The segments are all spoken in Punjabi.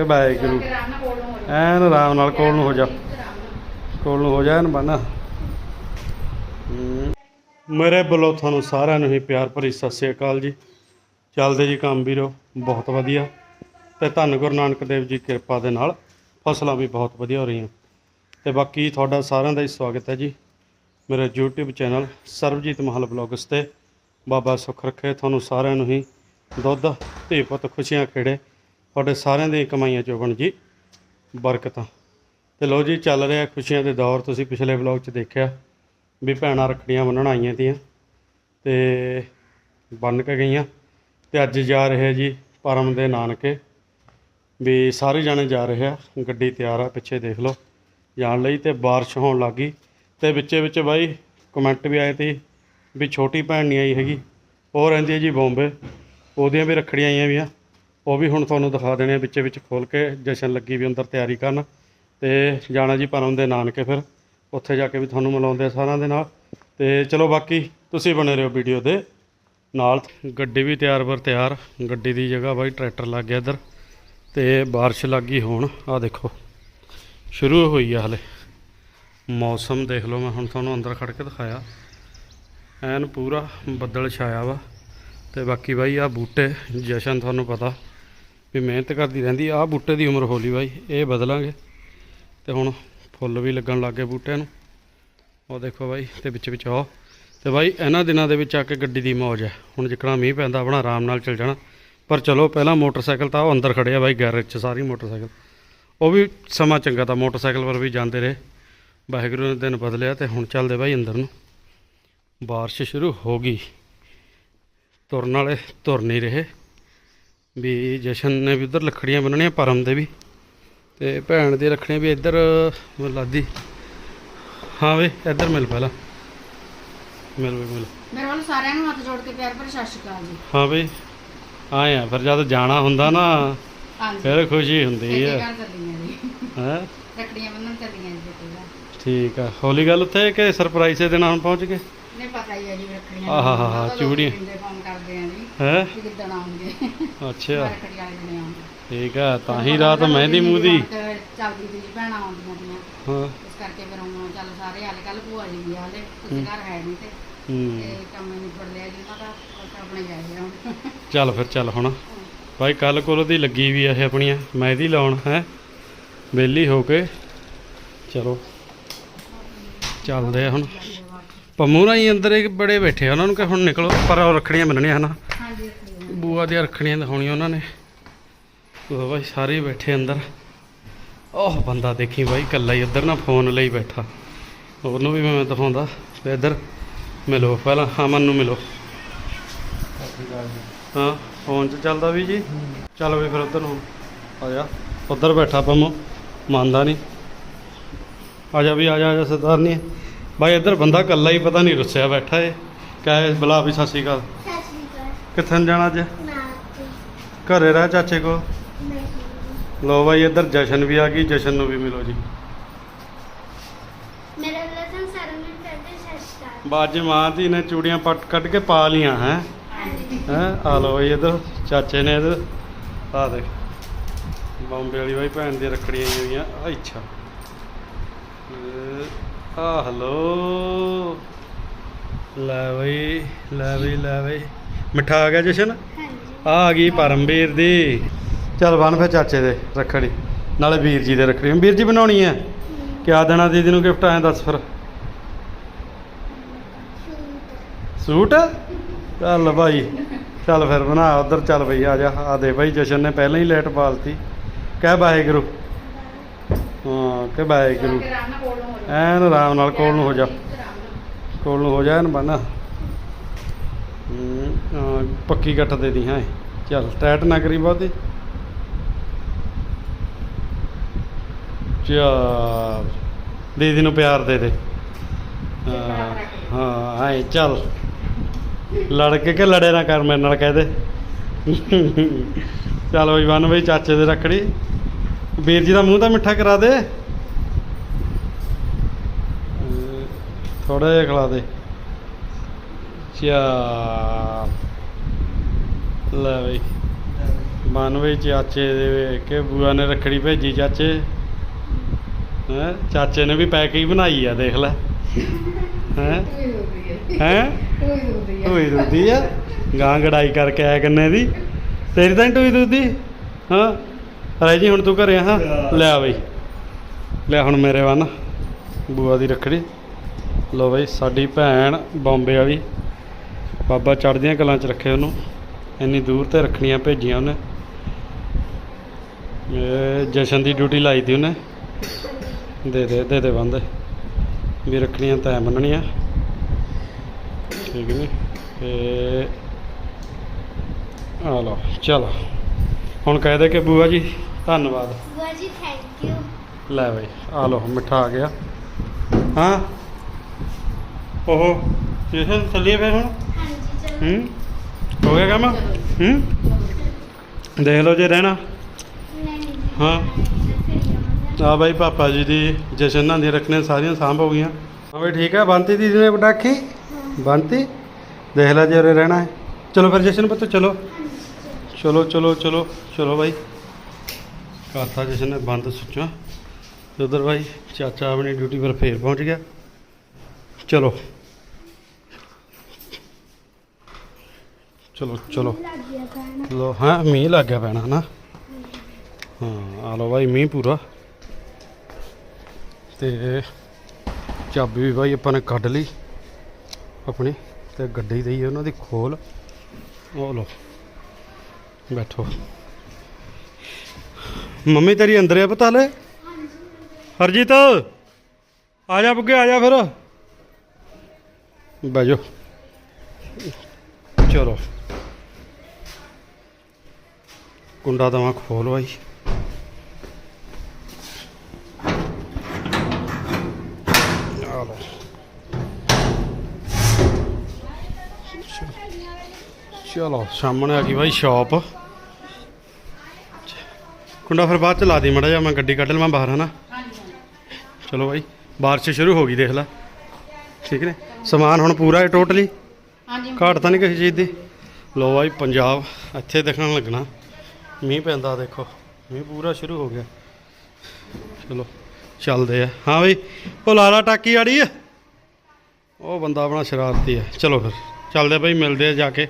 ਕਿ ਵਾਹਿਗੁਰੂ ਐਨ ਆਰਾਮ ਨਾਲ ਕੋਲ ਨੂੰ ਹੋ ਜਾ। ਕੋਲ ਨੂੰ ਹੋ ਜਾ, ਐਨ ਬਣਾ ਮੇਰੇ ਵੱਲੋਂ ਤੁਹਾਨੂੰ ਸਾਰਿਆਂ ਨੂੰ ਹੀ ਪਿਆਰ ਭਰੀ ਸਤਿ ਸ੍ਰੀ ਅਕਾਲ ਜੀ। ਚੱਲਦੇ ਜੀ ਕੰਮ ਵੀਰੋ, ਬਹੁਤ ਵਧੀਆ। ਤੇ ਧੰਨ ਗੁਰੂ ਨਾਨਕ ਦੇਵ ਜੀ ਕਿਰਪਾ ਦੇ ਨਾਲ ਫਸਲਾਂ ਵੀ ਬਹੁਤ ਵਧੀਆ ਹੋ ਰਹੀਆਂ। ਤੇ ਬਾਕੀ ਤੁਹਾਡਾ ਸਾਰਿਆਂ ਦਾ ਹੀ ਸਵਾਗਤ ਹੈ ਜੀ। ਮੇਰੇ YouTube ਚੈਨਲ ਸਰਬਜੀਤ ਮਹਲ ਬਲੌਗਸ ਤੇ ਬਾਬਾ ਸੁੱਖ ਰੱਖੇ। ਤੁਹਾਨੂੰ ਸਾਰਿਆਂ ਨੂੰ ਹੀ ਦੁੱਧ, ਧੀ ਪੁੱਤ ਖੁਸ਼ੀਆਂ ਖੇੜੇ ਤੁਹਾਡੇ ਸਾਰਿਆਂ ਦੀ ਕਮਾਈਆਂ ਚੋਂ ਜੀ ਬਰਕਤਾਂ। ਤੇ ਲੋ ਜੀ, ਚੱਲ ਰਿਹਾ ਖੁਸ਼ੀਆਂ ਦੇ ਦੌਰ, ਤੁਸੀਂ ਪਿਛਲੇ ਵਲੌਗ 'ਚ ਦੇਖਿਆ ਵੀ ਭੈਣਾਂ ਰੱਖੜੀਆਂ ਬੰਨਣ ਆਈਆਂ ਤੀਆਂ ਤੇ ਬੰਨ ਕੇ ਗਈਆਂ। ਤੇ ਅੱਜ ਜਾ ਰਹੇ ਜੀ ਪਰਮ ਦੇ ਨਾਨਕੇ, ਵੀ ਸਾਰੇ ਜਾਣੇ ਜਾ ਰਹੇ ਆ, ਗੱਡੀ ਤਿਆਰ ਆ, ਪਿੱਛੇ ਦੇਖ ਲਓ, ਜਾਣ ਲਈ ਤੇ ਬਾਰਿਸ਼ ਹੋਣ ਲੱਗੀ ਤੇ ਵਿੱਚੇ ਵਿੱਚ ਬਾਈ ਕਮੈਂਟ ਵੀ ਆਏ ਤੇ ਵੀ ਛੋਟੀ ਭੈਣ ਨਹੀਂ ਆਈ ਹੈਗੀ, ਉਹ ਰਹਿੰਦੀ ਹੈ ਜੀ ਬੰਬੇ, ਉਹਦੀਆਂ ਵੀ ਰੱਖੜੀਆਂ ਆਈਆਂ ਵੀ ਆ ਉਹ ਵੀ ਹੁਣ ਤੁਹਾਨੂੰ ਦਿਖਾ ਦੇਣੇ ਆ ਵਿੱਚੇ ਵਿੱਚ ਖੋਲ ਕੇ, ਜਸ਼ਨ ਲੱਗੀ ਵੀ ਅੰਦਰ ਤਿਆਰੀ ਕਰਨ। ਤੇ ਜਾਣਾ ਜੀ ਪਰਮ ਦੇ ਨਾਨਕੇ ਫਿਰ, ਉੱਥੇ ਜਾ ਕੇ ਵੀ ਤੁਹਾਨੂੰ ਮਿਲਾਉਂਦੇ ਆ ਸਾਰਿਆਂ ਦੇ ਨਾਲ। ਤੇ ਚਲੋ ਬਾਕੀ ਤੁਸੀਂ ਬਣੇ ਰਹੋ ਵੀਡੀਓ ਦੇ ਨਾਲ। ਗੱਡੀ ਵੀ ਤਿਆਰ ਬਰ ਤਿਆਰ, ਗੱਡੀ ਦੀ ਜਗ੍ਹਾ ਬਾਈ ਟਰੈਕਟਰ ਲੱਗ ਗਿਆ ਇੱਧਰ। ਤੇ ਬਾਰਿਸ਼ ਲੱਗੀ ਹੁਣ ਆ ਦੇਖੋ, ਸ਼ੁਰੂ ਹੋਈ ਆ ਹਲੇ। ਮੌਸਮ ਦੇਖ ਲਓ ਮੈਂ ਹੁਣ ਤੁਹਾਨੂੰ ਅੰਦਰ ਖੜ ਕੇ ਦਿਖਾਇਆ। ਐਨ ਪੂਰਾ ਬੱਦਲ ਛਾਇਆ ਵਾ। ਤੇ ਬਾਕੀ ਬਾਈ ਆ ਬੂਟੇ, ਜਸ਼ਨ ਤੁਹਾਨੂੰ ਪਤਾ। ਵੀ ਮਿਹਨਤ ਕਰਦੀ ਰਹਿੰਦੀ ਆਹ ਬੂਟੇ ਦੀ ਉਮਰ ਹੋਲੀ ਬਾਈ, ਇਹ ਬਦਲਾਂਗੇ। ਤੇ ਹੁਣ ਫੁੱਲ ਵੀ ਲੱਗਣ ਲੱਗ ਗਏ ਬੂਟਿਆਂ ਨੂੰ। ਉਹ ਦੇਖੋ ਬਾਈ, ਤੇ ਵਿੱਚ ਵਿੱਚ ਉਹ ਤੇ ਬਾਈ, ਇਹਨਾਂ ਦਿਨਾਂ ਦੇ ਵਿੱਚ ਆ ਕੇ ਗੱਡੀ ਦੀ ਮੌਜ ਹੈ। ਹੁਣ ਜਿੱਕਣਾ ਮੀਂਹ ਪੈਂਦਾ, ਆਪਣਾ ਆਰਾਮ ਨਾਲ ਚੱਲ ਜਾਣਾ। ਪਰ ਚਲੋ, ਪਹਿਲਾਂ ਮੋਟਰਸਾਈਕਲ ਤਾਂ ਉਹ ਅੰਦਰ ਖੜੇ ਆ ਬਾਈ, ਗੈਰੇਜ 'ਚ ਸਾਰੀ ਮੋਟਰਸਾਈਕਲ। ਉਹ ਵੀ ਸਮਾਂ ਚੰਗਾ ਤਾਂ ਮੋਟਰਸਾਈਕਲ ਪਰ ਵੀ ਜਾਂਦੇ ਰਹੇ। ਵਾਹਿਗੁਰੂ ਨੇ ਦਿਨ ਬਦਲਿਆ ਤੇ ਹੁਣ ਚੱਲਦੇ ਬਾਈ ਅੰਦਰ ਨੂੰ। ਬਾਰਿਸ਼ ਸ਼ੁਰੂ ਹੋ ਗਈ। ਤੁਰਨ ਵਾਲੇ ਤੁਰ ਨਹੀਂ ਰਹੇ। ਵੀ ਜਸ਼ਨ ਨੇ ਵੀ ਉਧਰ ਲੱਖੜੀਆਂ ਬੰਨਣੀਆਂ ਪਰਮ ਦੇ ਵੀ। ਤੇ ਭੈਣ ਦੇ ਰੱਖਣੀਆਂ ਵੀ ਇੱਧਰ ਮਲਾਦੀ ਹਾਂ ਵੇ ਇੱਧਰ ਮਿਲ ਪਹਿਲਾਂ। ਮਿਲ ਵੇ ਮਿਲ। ਮੇਰੇ ਵੱਲ ਸਾਰਿਆਂ ਨੂੰ ਹੱਥ ਜੋੜ ਕੇ ਪਿਆਰ ਭਰੀ ਸਤਿ ਸ਼੍ਰੀ ਅਕਾਲ ਜੀ। ਹਾਂ ਵੇ ਆਏ ਆ ਫਿਰ ਜਦ ਜਾਣਾ ਹੁੰਦਾ ਨਾ ਹਾਂਜੀ। ਫਿਰ ਖੁਸ਼ੀ ਹੁੰਦੀ ਹੈ ਹੈ? ਰੱਖੜੀਆਂ ਬੰਨਣ ਚੱਲੀਆਂ ਜੀ ਪਹਿਲਾਂ ਠੀਕ ਆ। ਹੋਲੀ ਗੱਲ ਉੱਥੇ ਕਿ ਸਰਪ੍ਰਾਈਜ਼ ਦੇ ਦਿਨ ਹੁਣ ਪਹੁੰਚ ਗਏ? ਨਹੀਂ ਪਤਾ ਹੀ ਹੈ ਜੀ ਰੱਖੜੀਆਂ ਆਹਾ ਹਾ ਚੂੜੀਆਂ। ਫੋਨ ਕਰਦੇ ਆ ਜੀ। ਹੈ? ਕਿ ਕਿੱਦਣ ਆਉਂਗੇ ਅੱਛਾ। ਵਾਲੇ ਦਿਨ ਠੀਕ ਆ ਤਾਂ ਹੀ ਰਾਤ ਮਹਿੰਦੀ ਮੂਦੀ ਚੱਲਦੀ ਸੀ ਭੈਣਾਂ ਆਉਂਦੀਆਂ ਤੀਆਂ। ਹਾਂ। ਇਸ ਕਰਕੇ ਫਿਰ ਹੁਣ ਚੱਲ ਸਾਰੇ ਹਾਲੇ ਕੱਲ ਭੂਆ ਜੀ ਵੀ ਹਾਲੇ ਤੁਸੀਂ ਘਰ ਹੈ ਨਹੀਂ ਤੇ। ਹੂੰ। ਤੇ ਕੰਮ ਨਿਬੜ ਲਿਆ ਜੀ ਉਹਨਾਂ ਦਾ ਤਾਂ ਆਪਣੇ ਜਾਏ ਹੁਣ। ਚੱਲ ਫਿਰ ਚੱਲ ਹੁਣ। ਭਾਈ ਕੱਲ ਕੋਲ ਦੀ ਲੱਗੀ ਵੀ ਇਹ ਆਪਣੀਆਂ ਮਹਿੰਦੀ ਲਾਉਣ ਹੈ? ਵਿਹਲੀ ਹੋ ਕੇ। ਚਲੋ। ਚੱਲਦੇ ਆ ਹੁਣ। ਪੰਮੂ ਨਾਲ ਹੀ ਅੰਦਰ ਇੱਕ ਬੜੇ ਬੈਠੇ ਉਹਨਾਂ ਨੂੰ ਕਿ ਹੁਣ ਨਿਕਲੋ ਪਰ ਉਹ ਰੱਖੜੀਆਂ ਮਿਲਣੀਆਂ ਹਨਾ। ਬੂਆ ਦੀਆਂ ਰੱਖੜੀਆਂ ਦਿਖਾਉਣੀਆਂ ਉਹਨਾਂ ਨੇ। ਉਹ ਭਾਈ ਸਾਰੇ ਬੈਠੇ ਅੰਦਰ। ਉਹ ਬੰਦਾ ਦੇਖੀ ਭਾਈ ਇਕੱਲਾ ਹੀ ਇੱਧਰ ਨਾ ਫੋਨ ਲਈ ਬੈਠਾ। ਉਹਨੂੰ ਵੀ ਮੈਂ ਦਿਖਾਉਂਦਾ। ਤੇ ਇੱਧਰ ਮਿਲੋ ਪਹਿਲਾਂ ਅਮਨ ਨੂੰ ਮਿਲੋ। ਹਾਂ ਫੋਨ 'ਚ ਚੱਲਦਾ ਵੀ ਜੀ। ਚੱਲ ਵੀ ਫਿਰ ਉੱਧਰ ਨੂੰ ਆ ਜਾ। ਉੱਧਰ ਬੈਠਾ ਪੰਮੋ ਮੰਨਦਾ ਨਹੀਂ। ਆ ਜਾ ਵੀ ਆ ਜਾ ਆ ਜਾ ਸਰਦਾਰ ਨਹੀਂ ਭਾਈ ਇੱਧਰ ਬੰਦਾ ਇਕੱਲਾ ਹੀ ਪਤਾ ਨਹੀਂ ਰੁੱਸਿਆ ਬੈਠਾ ਏ। ਕਹੇ ਬੁਲਾ ਵੀ ਸਤਿ ਸ਼੍ਰੀ ਅਕਾਲ। ਕਿੱਥੇ ਜਾਣਾ ਅੱਜ? ਘਰੇ ਰਹਿ ਚਾਚੇ ਕੋ ਲੋ ਬਾਈ ਇੱਧਰ ਜਸ਼ਨ ਵੀ ਆ ਗਈ ਜਸ਼ਨ ਨੂੰ ਵੀ ਮਿਲੋ ਜੀ। ਮੇਰਾ ਲਸਨ ਸਰ ਨੂੰ ਕਰਦੇ ਸਤਿ ਸ਼੍ਰੀ ਅਕਾਲ। ਬਾਜ ਮਾਂ ਦੀ ਨੇ ਚੂੜੀਆਂ ਪੱਟ ਕੱਢ ਕੇ ਪਾ ਲੀਆਂ ਹੈ? ਹੈ? ਆ ਲੋ ਬਾਈ ਇੱਧਰ ਚਾਚੇ ਨੇ ਇੱਧਰ ਆ ਦੇਖ। ਬੰਬੇ ਵਾਲੀ ਬਾਈ ਭੈਣ ਦੀ ਰੱਖੜੀਆਂ ਹੋਈਆਂ। ਆ ਇੱਛਾ। ਆ ਹਲੋ ਲੈ ਬਈ ਲੈ ਬਈ ਲੈ ਬਈ। ਮਿੱਠਾ ਆ ਗਿਆ ਜਸ਼ਨ? ਹਾਂਜੀ। ਆ ਆ ਗਈ ਪਰਮਵੀਰ ਦੀ। ਚੱਲ ਬਣ ਫਿਰ ਚਾਚੇ ਦੇ ਰੱਖੜੀ, ਨਾਲੇ ਵੀਰ ਜੀ ਦੇ ਰੱਖੜੀ। ਵੀਰ ਜੀ ਬਣਾਉਣੀ ਹੈ? ਕਿਆ ਦੇਣਾ ਦੀਦੀ ਨੂੰ ਗਿਫਟ ਆਇਆ ਦੱਸ ਫਿਰ। ਸੂਟ? ਚੱਲ ਭਾਈ ਚੱਲ ਫਿਰ ਬਣਾ, ਉਧਰ ਚੱਲ ਬਈ, ਆ ਜਾ। ਆ ਦੇ ਭਾਈ ਜਸ਼ਨ ਨੇ ਪਹਿਲਾਂ ਹੀ ਲੇਟ ਪਾਲਤੀ। ਕਹਿ ਵਾਹਿਗੁਰੂ। ਹਾਂ, ਕਹਿ ਵਾਹਿਗੁਰੂ। ਐਨ ਆਰਾਮ ਨਾਲ ਕੋਲ ਨੂੰ ਹੋ ਜਾ। ਕੋਲ ਨੂੰ ਹੋ ਜਾ, ਐਨ ਬਣਾ। ਪੱਕੀ ਗੱਠ ਦੇ ਦੀ ਹਾਂ ਚੱਲ ਟੈਟ ਨਾ ਕਰੀ ਬਹੁਤੀ। ਚੱਲ ਦੀਦੀ ਨੂੰ ਪਿਆਰ ਦੇ ਦੇ। ਹਾਂ ਹਾਂ ਆਏ ਚੱਲ। ਲੜ ਕੇ ਕਿ ਲੜੇ ਨਾ ਕਰ ਮੇਰੇ ਨਾਲ ਕਹਿ ਦੇ। ਚੱਲ ਬਈ ਬਨ ਬਈ ਚਾਚੇ ਦੇ ਰੱਖੜੀ। ਵੀਰ ਜੀ ਦਾ ਮੂੰਹ ਤਾਂ ਮਿੱਠਾ ਕਰਾ ਦੇ। ਥੋੜਾ ਜਿਹਾ ਖਿਲਾ ਦੇ। ਚੱਲ ਲੈ ਬਈ। ਬਾਨਵੇਂ ਚਾਚੇ ਦੇ ਕੇ ਬੂਆ ਨੇ ਰੱਖੜੀ ਭੇਜੀ ਚਾਚੇ। ਹੈ? ਚਾਚੇ ਨੇ ਵੀ ਪੈਕਿੰਗ ਬਣਾਈ ਆ ਦੇਖ ਲੈ। ਹੈ? ਹੈ? ਹੋਈ ਦੁੱਦੀ ਆ। ਗਾਂ ਗੜਾਈ ਕਰਕੇ ਆਇਆ ਕੰਨੇ ਦੀ। ਤੇਰੀ ਤਾਂ ਟੋਈ ਦੁੱਦੀ ਹਾਂ? ਰਾਈ ਜੀ ਹੁਣ ਤੂੰ ਘਰੇ ਆ, ਹਾਂ? ਲੈ ਆ ਬਈ। ਲੈ ਹੁਣ ਮੇਰੇ ਵੱਲ। ਬੂਆ ਦੀ ਰੱਖੜੀ। ਲੋ ਬਈ ਸਾਡੀ ਭੈਣ ਬੰਬੇ ਵਾਲੀ। ਬਾਬਾ ਚੜ੍ਹਦੀਆਂ ਕਲਾਂ 'ਚ ਰੱਖੇ ਉਹਨੂੰ। ਇੰਨੀ ਦੂਰ ਤੇ ਰੱਖਣੀਆਂ ਭੇਜੀਆਂ ਉਹਨੇ। ਇਹ ਜਸ਼ਨ ਦੀ ਡਿਊਟੀ ਲਾਈ ਤੀ ਉਹਨੇ। ਦੇ ਦੇ ਦੇ ਦੇ ਬੰਦੇ। ਵੀ ਰੱਖਣੀਆਂ ਤੈਂ ਮੰਨਣੀਆਂ। ਠੀਕ ਨੇ? ਤੇ ਆ ਲਓ ਚਲੋ। ਹੁਣ ਕਹਿ ਦੇ ਕਿ ਬੂਆ ਜੀ ਧੰਨਵਾਦ। ਬੁਆ ਜੀ ਥੈਂਕ ਯੂ ਲੈ ਬਈ ਆ ਲਓ ਮਿੱਠਾ ਆ ਗਿਆ। ਹਾਂ? ਉਹ ਜਸ਼ਨ ਚੱਲੀਏ ਫਿਰ ਹੁਣ? ਹੂੰ? ਹੋ ਗਿਆ ਕੰਮ? ਹੂੰ? ਦੇਖ ਲਓ ਜੇ ਰਹਿਣਾ। ਹਾਂ। ਫਿਰ ਆ ਬਾਈ ਪਾਪਾ ਜੀ ਦੀ ਜਸ਼ਨ ਨਾਲ ਦੀ ਰੱਖਣੇ ਸਾਰੀਆਂ ਸਾਂਭ ਹੋ ਗਈਆਂ। ਹਾਂ ਬਈ ਠੀਕ ਹੈ ਬੰਤੀ ਦੀਦੀ ਨੇ ਪਟਾਖੀ? ਬੰਤੀ? ਦੇਖ ਲੈ ਜੇ ਉਰੇ ਰਹਿਣਾ ਹੈ। ਚਲੋ ਫਿਰ ਜਸ਼ਨ ਪੁੱਤ, ਚਲੋ। ਚਲੋ ਚਲੋ ਚਲੋ ਚਲੋ ਬਾਈ। ਕਰਤਾ ਜਸ਼ਨ ਨੇ ਬੰਦ ਸੁੱਚਾ। ਤੇ ਉਧਰ ਬਾਈ ਚਾਚਾ ਆਪਣੀ ਡਿਊਟੀ ਪਰ ਫੇਰ ਪਹੁੰਚ ਗਿਆ। ਚਲੋ। ਚਲੋ ਚਲੋ। ਲੋ, ਹਾਂ, ਮੀਂਹ ਲੱਗ ਗਿਆ ਪੈਣਾ, ਹਨਾ? ਹਾਂ, ਆ ਲੋ ਬਾਈ, ਮੀਂਹ ਪੂਰਾ। ਤੇ ਚਾਬੀ ਵੀ ਬਾਈ ਆਪਾਂ ਨੇ ਕੱਢ ਲਈ ਆਪਣੀ, ਤੇ ਗੱਡੀ ਦੇਈ ਉਹਨਾਂ ਦੀ ਖੋਲ। ਉਹ ਲੋ ਬੈਠੋ। ਮੰਮੀ, ਤੇਰੀ ਅੰਦਰ ਆ ਪਤਾ ਲੈ? ਹਰਜੀਤ, ਆ ਜਾ ਬੁੱਗੇ ਆ ਜਾ ਫਿਰ। ਬਹਿ ਜਾਓ। ਚਲੋ। ਕੁੰਡਾ ਦਵਾ ਖੋਲ ਬਾਈ। ਆ ਲਓ। ਚਲੋ ਸਾਹਮਣੇ ਆ ਗਈ ਬਾਈ ਸ਼ਾਪ। ਕੁੰਡਾ ਫਿਰ ਬਾਅਦ ਚ ਲਾ ਦੀ ਮੜਾ ਜਾ ਮੈਂ ਗੱਡੀ ਕੱਢ ਲਵਾਂ ਬਾਹਰ ਹਨਾ? ਚਲੋ ਬਾਈ ਬਾਰਿਸ਼ ਸ਼ੁਰੂ ਹੋ ਗਈ ਦੇਖ ਲੈ। ਠੀਕ ਨੇ? ਸਮਾਨ ਹੁਣ ਪੂਰਾ ਹੈ ਟੋਟਲੀ ਹਾਂਜੀ। ਘਾਟ ਤਾਂ ਨਹੀਂ ਕਿਸੇ ਚੀਜ਼ ਦੀ? ਲੋ ਬਾਈ ਪੰਜਾਬ। ਇੱਥੇ ਦੇਖਣ ਲੱਗਣਾ। ਮੀਂਹ ਪੈਂਦਾ ਦੇਖੋ। ਮੀਂਹ ਪੂਰਾ ਸ਼ੁਰੂ ਹੋ ਗਿਆ। ਚਲੋ ਚੱਲਦੇ ਆ। ਹਾਂ ਬਈ ਉਹ ਲਾਲਾ ਟਾਕੀ ਆੜੀ ਆ। ਉਹ ਬੰਦਾ ਆਪਣਾ ਸ਼ਰਾਰਤੀ ਹੈ ਚਲੋ ਫਿਰ ਚੱਲਦੇ ਬਈ ਮਿਲਦੇ ਆ ਜਾ ਕੇ।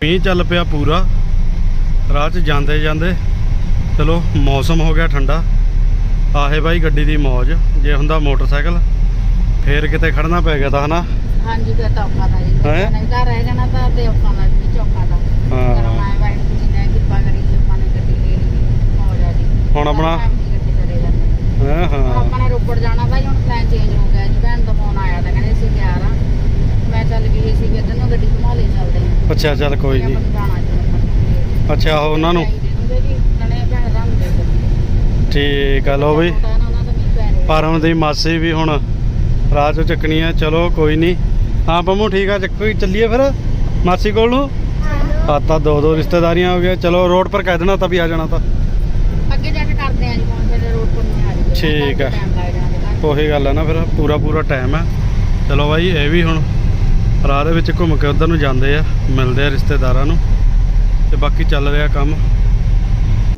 ਮੀਂਹ ਚੱਲ ਪਿਆ ਪੂਰਾ। ਰਾਹ 'ਚ ਜਾਂਦੇ ਜਾਂਦੇ ਚਲੋ ਮੌਸਮ ਹੋ ਗਿਆ ਠੰਡਾ। ਆਹੇ ਬਾਈ ਗੱਡੀ ਦੀ ਮੌਜ। ਜੇ ਹੁੰਦਾ ਮੋਟਰਸਾਈਕਲ ਫੇਰ ਕਿਤੇ ਖੜਨਾ ਪੈ ਗਿਆ ਤਾਂ ਹਨਾ? ਹਾਂਜੀ ਫਿਰ ਤਾਂ ਔਖਾ ਦਾ ਜੀ? ਨਹੀਂ ਘਰ ਰਹਿ ਜਾਣਾ ਤਾਂ ਤੇ ਔਖਾ ਦਾ ਜੀ ਚੌਕਾ ਦਾ ਹਾਂ। ਚਲੋ ਮੈਂ ਬੈਠ ਜੀ ਨੇ ਕਿਰਪਾ ਕਰੀ ਜੀ ਆਪਾਂ ਨੇ ਗੱਡੀ ਲੈ ਲਈ ਮੌਜ ਆ ਜੀ ਹੁਣ ਆਪਣਾ- ਹਾਂ ਹਾਂ। ਆਪਾਂ ਨੇ ਰੋਪੜ ਜਾਣਾ ਤਾਂ ਜੀ ਹੁਣ ਪਲਾਨ ਚੇਂਜ ਹੋ ਗਿਆ। ਜੀ ਭੈਣ ਦਾ ਫੋਨ ਆਇਆ ਤਾਂ ਕਹਿੰਦੇ ਅਸੀਂ ਤਿਆਰ ਆ। ਮੈਂ ਚੱਲ ਗਈ ਸੀ ਫਿਰ ਤੈਨੂੰ ਗੱਡੀ ਘੁਮਾ ਲੈ ਚੱਲਦੇ ਆ। ਅੱਛਾ ਚੱਲ ਕੋਈ ਨਹੀਂ। ਅੱਛਾ ਉਹ ਉਹਨਾਂ ਨੂੰ? ਠੀਕ ਆ ਲੋ ਬਈ। ਪਰਮ ਦੀ ਮਾਸੀ ਵੀ ਹੁਣ ਰਾਹ ਚੋਂ ਚੱਕਣੀ ਆ। ਚਲੋ ਕੋਈ ਨਹੀਂ। ਹਾਂ ਪੰਮੂ ਠੀਕ ਆ ਚੱਕੋ ਚੱਲੀਏ ਫਿਰ। ਮਾਸੀ ਕੋਲ ਨੂੰ? ਹਲੋ। ਆ ਤਾਂ ਦੋ ਦੋ ਰਿਸ਼ਤੇਦਾਰੀਆਂ ਹੋ ਗਈਆਂ। ਚਲੋ ਰੋਡ ਪਰ ਕਹਿ ਦੇਣਾ ਤਾਂ ਵੀ ਆ ਜਾਣਾ ਤਾਂ ਅੱਗੇ ਜਾ ਕੇ ਕਰਦੇ ਆ ਜੀ ਫੋਨ ਫਿਰ ਰੋਡ ਪਰ ਨਹੀਂ ਆ ਰਹੀ ਠੀਕ ਆ। ਉਹੀ ਗੱਲ ਹੈ ਨਾ, ਫਿਰ ਪੂਰਾ ਪੂਰਾ ਟਾਈਮ ਹੈ ਚਲੋ ਬਾਈ, ਇਹ ਵੀ ਹੁਣ ਰਾਹ ਦੇ ਵਿੱਚ ਘੁੰਮ ਕੇ ਉਧਰ ਨੂੰ ਜਾਂਦੇ ਆ। ਮਿਲਦੇ ਆ ਰਿਸ਼ਤੇਦਾਰਾਂ ਨੂੰ। ਤੇ ਬਾਕੀ ਚੱਲ ਰਿਹਾ ਕੰਮ।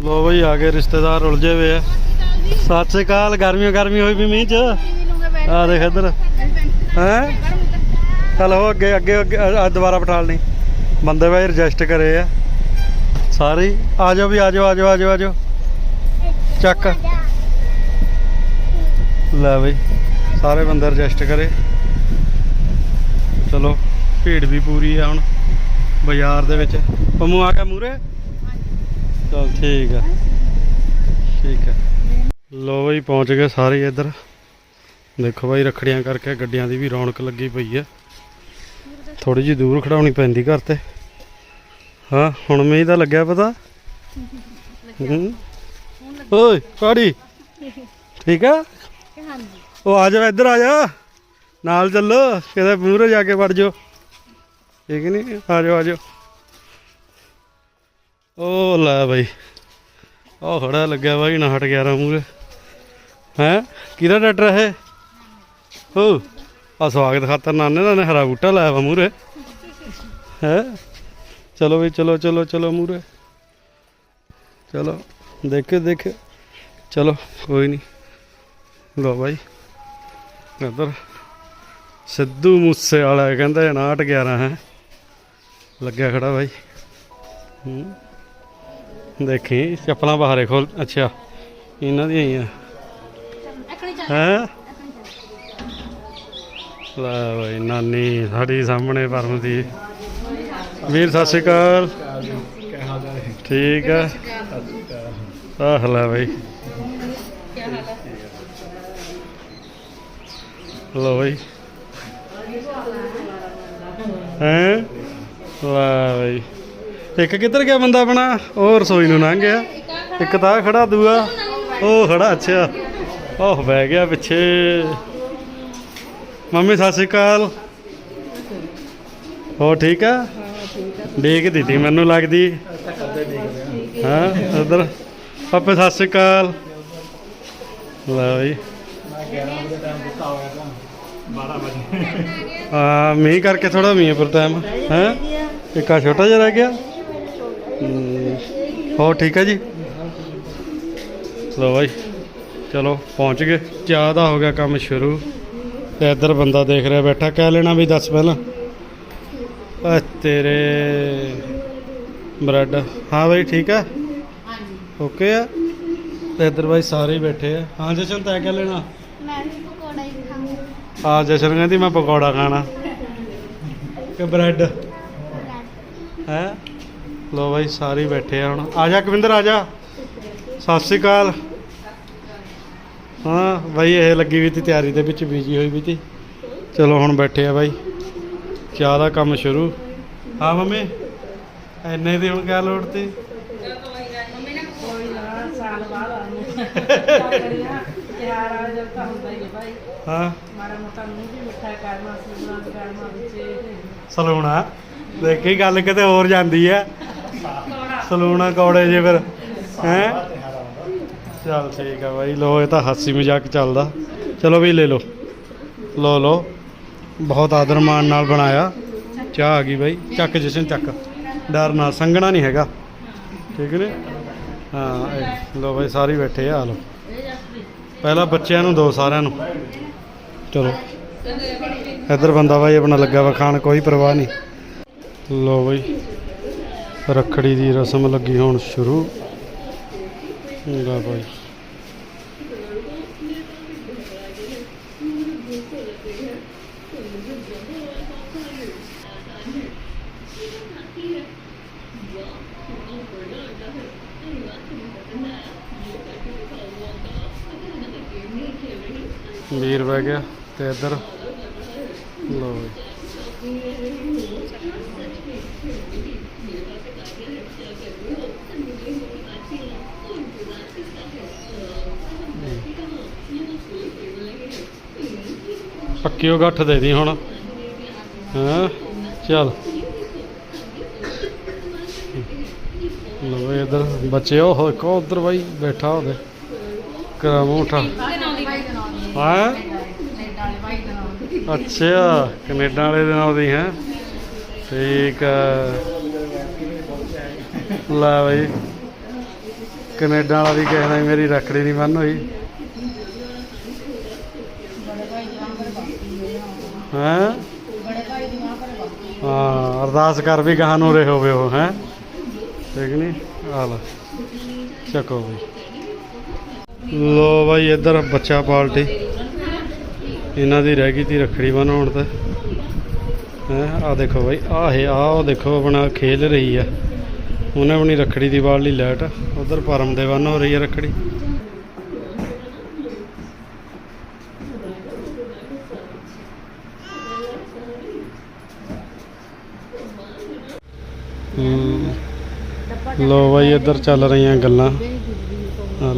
ਲੋ ਬਈ, ਆ ਗਏ ਰਿਸ਼ਤੇਦਾਰ ਉਲਝੇ ਹੋਏ ਆ। ਸਤਿ ਸ੍ਰੀ ਅਕਾਲ ਗਰਮੀਆਂ ਗਰਮੀ ਹੋਈ ਵੀ ਮੀਂਹ ਚ। ਆ ਦੇਖ ਇੱਧਰ। ਹੈ? ਚੱਲ ਹੋ ਅੱਗੇ ਅੱਗੇ ਅੱਗੇ ਦੁਬਾਰਾ ਪਠਾਲ ਨਹੀਂ ਬੰਦੇ ਬਾਈ ਰਜਿਸਟ ਕਰੇ ਆ। ਸਾਰੇ, ਆ ਜਾਓ ਵੀ, ਆ ਜਾਓ ਆ ਜਾਓ ਆ ਜਾਓ ਆ ਜਾਓ। ਚੱਕ। ਲੈ ਬਈ ਸਾਰੇ ਬੰਦੇ ਰਜਿਸਟ ਕਰੇ। ਚਲੋ ਭੀੜ ਵੀ ਪੂਰੀ ਆ ਹੁਣ ਬਾਜ਼ਾਰ ਦੇ ਵਿੱਚ। ਪੰਮੂ ਆ ਗਿਆ ਮੂਰੇ ਚਲ ਠੀਕ ਆ। ਠੀਕ ਆ। ਲੋ ਬਈ ਪਹੁੰਚ ਗਏ ਸਾਰੇ ਇੱਧਰ। ਦੇਖੋ ਬਾਈ ਰੱਖੜੀਆਂ ਕਰਕੇ ਗੱਡੀਆਂ ਦੀ ਵੀ ਰੌਣਕ ਲੱਗੀ ਪਈ ਆ। ਥੋੜੀ ਜਿਹੀ ਦੂਰ ਖੜਾਉਣੀ ਪੈਂਦੀ ਘਰ ਤੇ। ਹਾਂ ਹੁਣ ਮੀਂਹ ਦਾ ਲੱਗਿਆ ਪਤਾ? ਓਏ ਕਾੜੀ। ਠੀਕ ਆ? ਉਹ ਆ ਜਾ, ਇੱਧਰ ਆ ਜਾ। ਨਾਲ ਚੱਲੋ, ਕਿਤੇ ਮੂਹਰੇ ਜਾ ਕੇ ਵੜ ਜਾਓ। ਠੀਕ ਨਹੀਂ ਆ ਜਾਓ ਆ ਜਾਓ। ਉਹ ਲੈ ਬਾਈ। ਉਹ ਖੜਾ ਲੱਗਿਆ ਬਾਈ, ਨਾ ਹਟ ਗਿਆ ਰਾ ਮੂਹਰੇ। ਹੈ? ਕਿਹਦਾ ਡਾਕਟਰ ਹੈ ਹੋ ਆ ਸਵਾਗਤ ਖਾਤਰ ਨਾਨੇ ਦਾ ਨੇ, ਹਰਾ ਬੂਟਾ ਲਾਇਆ ਵਾ ਮੂਹਰੇ। ਹੈ? ਚਲੋ ਵੀ ਚਲੋ ਚਲੋ ਚਲੋ ਮੂਹਰੇ। ਚਲੋ ਦੇਖੇ ਦੇਖੇ ਚਲੋ, ਕੋਈ ਨਹੀਂ ਲੋ ਬਾਈ। ਇੱਧਰ। ਸਿੱਧੂ ਮੂਸੇ ਵਾਲਾ ਕਹਿੰਦਾ 59 11 ਹੈ। ਲੱਗਿਆ ਖੜਾ ਬਾਈ। ਦੇਖੀ, ਚੱਪਲਾਂ ਬਾਹਰੇ ਖੋਲ, ਅੱਛਾ। ਇਹਨਾਂ ਦੀਆਂ ਹੀ ਆ। ਹੈ? ਲੈ ਬਾਈ, ਨਾਨੀ ਸਾਡੀ ਸਾਹਮਣੇ ਪਰਮ ਦੀ। ਵੀਰ, ਸਤਿ ਸ਼੍ਰੀ ਅਕਾਲ। ਠੀਕ ਆ। ਆਹ ਲੈ ਬਾਈ। ਲੋ ਬਾਈ। ਹੈ? ਲੈ ਬਾਈ। ਇੱਕ ਕਿੱਧਰ ਗਿਆ ਬੰਦਾ ਆਪਣਾ? ਉਹ ਰਸੋਈ ਨੂੰ ਲੰਘ ਗਿਆ। ਇੱਕ ਤਾਂ ਖੜਾ, ਦੂਆ। ਉਹ ਖੜਾ, ਅੱਛਾ। ਉਹ ਬਹਿ ਗਿਆ ਪਿੱਛੇ। ਮੰਮੀ, ਸਤਿ ਸ਼੍ਰੀ ਅਕਾਲ। ਹੋ ਠੀਕ ਆ? ਦੇਖ ਦਿੱਤੀ ਮੈਨੂੰ ਲੱਗਦੀ। ਹਾਂ? ਉਧਰ ਪਾਪੇ, ਸਤਿ ਸ਼੍ਰੀ ਅਕਾਲ। ਲੈ ਬਈ। ਹਾਂ ਮੀਂਹ ਕਰਕੇ ਥੋੜਾ ਮੀਂਹ ਪਰ ਟਾਈਮ ਹੈ? ਇੱਕਾ ਛੋਟਾ ਜਿਹਾ ਰਹਿ ਗਿਆ? ਹੋਰ ਠੀਕ ਹੈ ਜੀ? ਲੋ ਬਾਈ ਚਲੋ ਪਹੁੰਚ ਗਏ। ਚਾਹ ਦਾ ਹੋ ਗਿਆ ਕੰਮ ਸ਼ੁਰੂ। ਤੇ ਇੱਧਰ ਬੰਦਾ ਦੇਖ ਰਿਹਾ ਬੈਠਾ। ਕਹਿ ਲੈਣਾ ਵੀ ਦੱਸ ਪਹਿਲਾਂ। ਆ ਤੇਰੇ ਬ੍ਰੈਡ। ਹਾਂ ਬਾਈ ਠੀਕ ਆ? ਹਾਂਜੀ। ਓਕੇ ਆ। ਤੇ ਇੱਧਰ ਬਾਈ ਸਾਰੇ ਹੀ ਬੈਠੇ ਆ। ਹਾਂ ਜਸ਼ਨ ਤੈਂ ਕਹਿ ਲੈਣਾ। ਮੈਂ ਵੀ ਪਕੌੜਾ ਹੀ ਖਾਊਂਗਾ ਆ ਜਸ਼ਨ ਕਹਿੰਦੀ ਮੈਂ ਪਕੌੜਾ ਖਾਣਾ। ਕਿ ਬ੍ਰੈਡ? ਹੈ? ਲੋ ਬਾਈ ਸਾਰੇ ਹੀ ਬੈਠੇ ਆ ਹੁਣ। ਆ ਜਾ ਕਵਿੰਦਰ ਆ ਜਾ। ਸਤਿ ਸ਼੍ਰੀ ਅਕਾਲ। ਹਾਂ ਬਾਈ ਇਹ ਲੱਗੀ ਵੀ ਤੀ ਤਿਆਰੀ ਦੇ ਵਿੱਚ ਬੀਜੀ ਹੋਈ ਵੀ ਤੀ। ਚਲੋ ਹੁਣ ਬੈਠੇ ਆ ਬਾਈ। ਚਾਹ ਦਾ ਕੰਮ ਸ਼ੁਰੂ। ਹਾਂ ਮੰਮੀ? ਐਨੇ ਦੀ ਹੁਣ ਕਿਆ ਲੋੜ ਤੀ? ਸਾਲ ਬਾਅਦ ਆਉਂਦੇ ਤਿਆਰ ਆ ਜਦ ਤਾਂ ਹੁੰਦਾ ਹੀ ਹੈ ਭਾਈ। ਹਾਂ। ਮਾੜਾ ਮੋਟਾ ਮੂੰਹ ਵੀ ਮਿੱਠਾ ਕਰਨਾ ਸੁਣਨਾ ਕਰਨਾ ਵਿੱਚ। ਸਲੂਣਾ। ਦੇਖੀ ਗੱਲ ਕਿਤੇ ਹੋਰ ਜਾਂਦੀ ਹੈ। ਸਲੂਣਾ ਕੌੜੇ ਜੇ ਫਿਰ ਹੈ? ਚਲ ਠੀਕ ਆ ਬਾਈ ਲੋ ਇਹ ਤਾਂ ਹਾਸੀ ਮਜ਼ਾਕ ਚੱਲਦਾ। ਚਲੋ ਵੀ ਲੈ ਲਓ। ਲੋ ਲੋ ਬਹੁਤ ਆਦਰ ਮਾਣ ਨਾਲ ਬਣਾਇਆ। ਚਾਹ ਆ ਗਈ ਬਾਈ। ਚੱਕ ਜਸ਼ਨ ਚੱਕ। ਡਰ ਨਾ ਸੰਗਣਾ ਨਹੀਂ ਹੈਗਾ। ਠੀਕ ਨੇ? ਹਾਂ ਲੋ ਬਾਈ ਸਾਰੇ ਬੈਠੇ ਆ ਲੋ ਪਹਿਲਾਂ ਬੱਚਿਆਂ ਨੂੰ ਦੋ ਸਾਰਿਆਂ ਨੂੰ। ਚਲੋ। ਇੱਧਰ ਬੰਦਾ ਬਾਈ ਆਪਣਾ ਲੱਗਾ ਵਾ ਖਾਣ, ਕੋਈ ਪਰਵਾਹ ਨਹੀਂ। ਲੋ ਬਾਈ, ਰੱਖੜੀ ਦੀ ਰਸਮ ਲੱਗੀ ਹੁਣ ਸ਼ੁਰੂ। ਲੈ ਬਾਈ। ਬਹਿ ਗਿਆ ਤੇ ਇੱਧਰ ਲੋ ਬਈ ਪੱਕਿਓ ਗੱਠ ਦੇ ਦੀ ਹੁਣ। ਹਾਂ? ਚੱਲ। ਲੋ ਇਧਰ ਬੱਚੇ ਉਹ ਇੱਕ ਉਧਰ ਬਾਈ ਬੈਠਾ ਉਹਦੇ। ਕਰਾ ਮੂੰਹ ਉਠਾ ਹਾਂ? ਅੱਛਾ, ਕੈਨੇਡਾ ਵਾਲੇ ਦੇ ਨਾਲ ਦੀ ਹੈ। ਠੀਕ ਆ। ਲੈ ਬਾਈ, ਕੈਨੇਡਾ ਵਾਲਾ ਵੀ ਕਹਿੰਦਾ ਮੇਰੀ ਰੱਖੜੀ ਨਹੀਂ ਬੰਨ ਹੋਈ। ਹੈਂ? ਹਾਂ, ਅਰਦਾਸ ਕਰ ਵੀ ਗਾਹਾਂ ਨੂੰ ਰਹੇ ਹੋਵੇ ਉਹ, ਹੈ। ਠੀਕ ਨਹੀਂ ਆ ਲੈ, ਚੱਕੋ ਬਈ। ਲੋ ਬਾਈ, ਇੱਧਰ ਬੱਚਾ ਪਾਲਟੀ ਇਹਨਾਂ ਦੀ ਰਹਿ ਗਈ ਤੀ ਰੱਖੜੀ ਬਣਾਉਣ ਤੇ। ਹੈ ਆ ਦੇਖੋ ਬਾਈ ਆਹ ਹੈ ਆ ਉਹ ਦੇਖੋ ਆਪਣਾ ਖੇਲ ਰਹੀ ਆ। ਉਹਨੇ ਆਪਣੀ ਰੱਖੜੀ ਦੀ ਵਾਲ ਲਈ ਲੈਟ ਉਧਰ ਪਰਮ ਦੇ ਬੰਨ ਹੋ ਰਹੀ ਹੈ ਰੱਖੜੀ। ਹਮ, ਲੋ ਬਾਈ ਇੱਧਰ ਚੱਲ ਰਹੀਆਂ ਗੱਲਾਂ। ਆ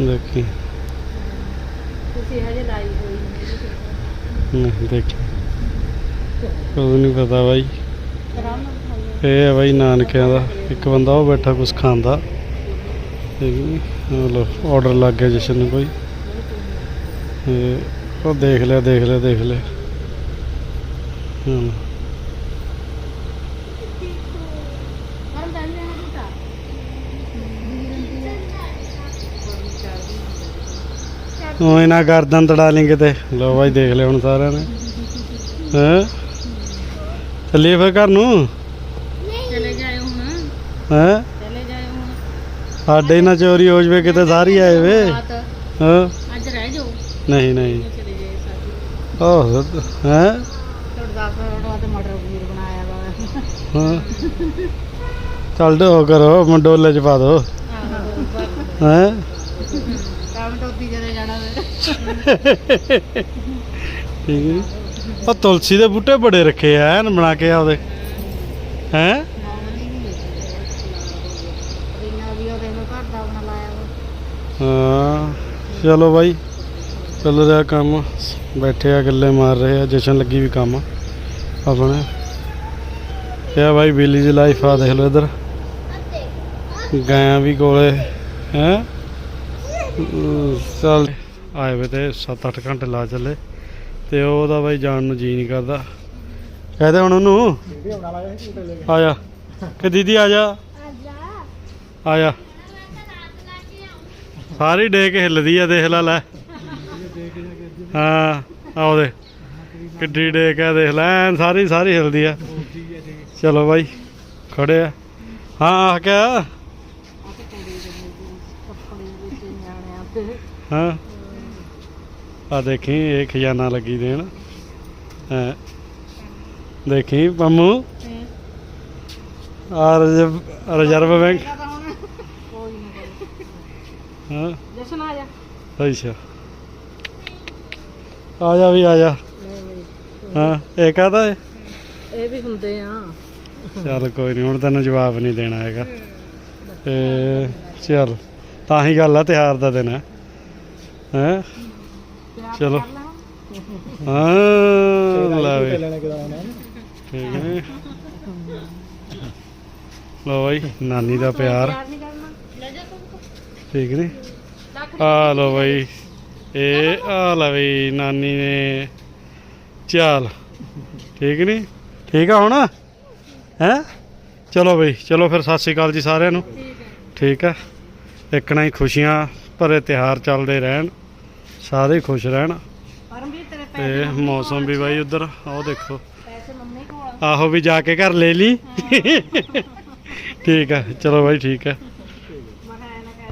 ਦੇਖੀ। ਤੁਸੀਂ ਹਜੇ ਲਾਈ ਹੋਈ। ਨਹੀਂ ਦੇਖੀ। ਕੋਈ ਨਹੀਂ ਪਤਾ ਬਾਈ। ਇਹ ਹੈ ਬਾਈ ਨਾਨਕਿਆਂ ਦਾ। ਇੱਕ ਬੰਦਾ ਉਹ ਬੈਠਾ ਕੁਛ ਖਾਂਦਾ। ਉਹ ਲੋ ਆਰਡਰ ਲੱਗ ਗਿਆ ਜਸ਼ਨ ਨੂੰ ਕੋਈ ਉਹ ਦੇਖ ਲਿਆ ਦੇਖ ਲਿਆ ਦੇਖ ਲਿਆ। ਹਾਂ। ਉਹ ਇਹਨਾਂ ਗਰਦਨ ਤੜਾ ਲਈ ਕਿਤੇ? ਲੋ ਬਾਈ ਦੇਖ ਲਿਆ ਹੁਣ ਸਾਰਿਆਂ ਨੇ। ਹੈ? ਚੱਲੀਏ ਫਿਰ ਘਰ ਨੂੰ? ਚਲੇ ਜਾਇਓ ਹੁਣ ਹੈ? ਚਲੇ ਜਾਇਓ ਹੁਣ ਸਾਡੇ ਨਾ ਚੋਰੀ ਹੋ ਜਵੇ, ਕਿਤੇ ਸਾਰੀ ਆਏ ਵੇ ਹਾਂ? ਅੱਜ ਰਹਿ ਜਾਓ ਨਹੀਂ ਨਹੀਂ। ਚਲੇ ਜਾਏ ਸਾਡੀ ਉਹ ਹੈ? ਤੁਹਾਡਾ ਫਰੋੜਾ ਤੇ ਮਟਰ ਪਨੀਰ ਬਣਾਇਆ ਵਾ ਹਾਂ? ਚੱਲ ਦੋ ਕਰੋ, ਮੰਡੋਲੇ ਚ ਪਾ ਦੋ। ਆਹੋ ਹੈ? ਕੰਮ ਟੋਪੀ ਚਲੇ ਜਾਣਾ ਫਿਰ ਠੀਕ ਹੈ ਉਹ ਤੁਲਸੀ ਦੇ ਬੂਟੇ ਬੜੇ ਰੱਖੇ ਆ ਐਨ ਬਣਾ ਕੇ ਆਪਦੇ ਹੈ? ਹਾਂ ਚਲੋ ਬਾਈ ਚੱਲ ਰਿਹਾ ਕੰਮ। ਬੈਠੇ ਆ ਗੱਲੇ ਮਾਰ ਰਹੇ ਆ ਜਸ਼ਨ ਲੱਗੀ ਵੀ ਕੰਮ। ਆਪਣੇ। ਇਹ ਬਾਈ ਬਿੱਲੀ ਦੀ ਲਾਈਫ ਆ ਦੇਖ ਲਓ ਇਧਰ। ਗਾਂ ਵੀ ਕੋਲੇ ਹੈ? ਚੱਲ। ਆਏ ਵੇ ਤੇ 7-8 ਘੰਟੇ ਲਾ ਚੱਲੇ। ਤੇ ਉਹਦਾ ਬਾਈ ਜਾਣ ਨੂੰ ਜੀ ਨਹੀਂ ਕਰਦਾ। ਕਹਦੇ ਹੁਣ ਉਹਨੂੰ। ਆ ਜਾ ਕਿ ਦੀਦੀ ਆ ਜਾ ਆ ਜਾ ਸਾਰੀ ਡੇਕ ਹਿੱਲਦੀ ਆ, ਦੇਖ ਲੈ ਲੈ। ਹਾਂ, ਆਓ ਦੇ। ਕਿੱਡੀ ਡੇ ਕੇ ਦੇਖ ਲੈ, ਐਨ ਸਾਰੀ ਸਾਰੀ ਹਿਲਦੀ ਆ। ਚਲੋ ਬਾਈ, ਖੜੇ ਆ। ਹਾਂ, ਆ ਕਿਆ ਹਾਂ। ਆ ਦੇਖੀ ਇਹ ਖਜ਼ਾਨਾ ਲੱਗੀ ਦੇਣ। ਹਾਂ ਦੇਖੀ ਪੰਮੂ? ਆ ਰਿਜ਼ਰਵ ਰਿਜ਼ਰਵ ਬੈਂਕ। ਕੋਈ ਨਹੀਂ ਹਾਂ। ਜਸ਼ਨ ਆ ਜਾ। ਅੱਛਾ। ਆ ਜਾ ਵੀ ਆ ਜਾ। ਹਾਂ ਇਹ ਕਾਹਦਾ ਹੈ ਇਹ ਵੀ ਹੁੰਦੇ ਆ। ਚੱਲ ਕੋਈ ਨਹੀਂ ਹੁਣ ਤੈਨੂੰ ਜਵਾਬ ਨਹੀਂ ਦੇਣਾ ਹੈਗਾ। ਤੇ ਚੱਲ ਤਾਂ ਹੀ ਗੱਲ ਆ ਤਿਉਹਾਰ ਦਾ ਦਿਨ ਹੈ। ਹੈ? ਚਲੋ। ਹਾਂ ਲੈ ਵੀ। ਠੀਕ ਹੈ। ਲੋ ਬਾਈ ਨਾਨੀ ਦਾ ਪਿਆਰ। ਠੀਕ ਨੇ? ਆ ਲੋ ਬਾਈ ਇਹ ਆ ਲੈ ਬਈ ਨਾਨੀ ਨੇ ਚਾਲ। ਠੀਕ ਨਹੀਂ ਠੀਕ ਆ ਹੁਣ? ਹੈ? ਚਲੋ ਬਈ ਚਲੋ ਫਿਰ ਸਤਿ ਸ਼੍ਰੀ ਅਕਾਲ ਜੀ ਸਾਰਿਆਂ ਨੂੰ। ਠੀਕ ਹੈ। ਇੱਕ ਨਾ ਹੀ ਖੁਸ਼ੀਆਂ ਭਰੇ ਤਿਹਾਰ ਚੱਲਦੇ ਰਹਿਣ। ਸਾਰੇ ਖੁਸ਼ ਰਹਿਣ। ਤੇ ਮੌਸਮ ਵੀ ਬਾਈ ਉਧਰ ਆਹ ਦੇਖੋ। ਆਹੋ ਵੀ ਜਾ ਕੇ ਘਰ ਲੈ ਲਈ। ਠੀਕ ਹੈ ਚਲੋ ਬਾਈ ਠੀਕ ਹੈ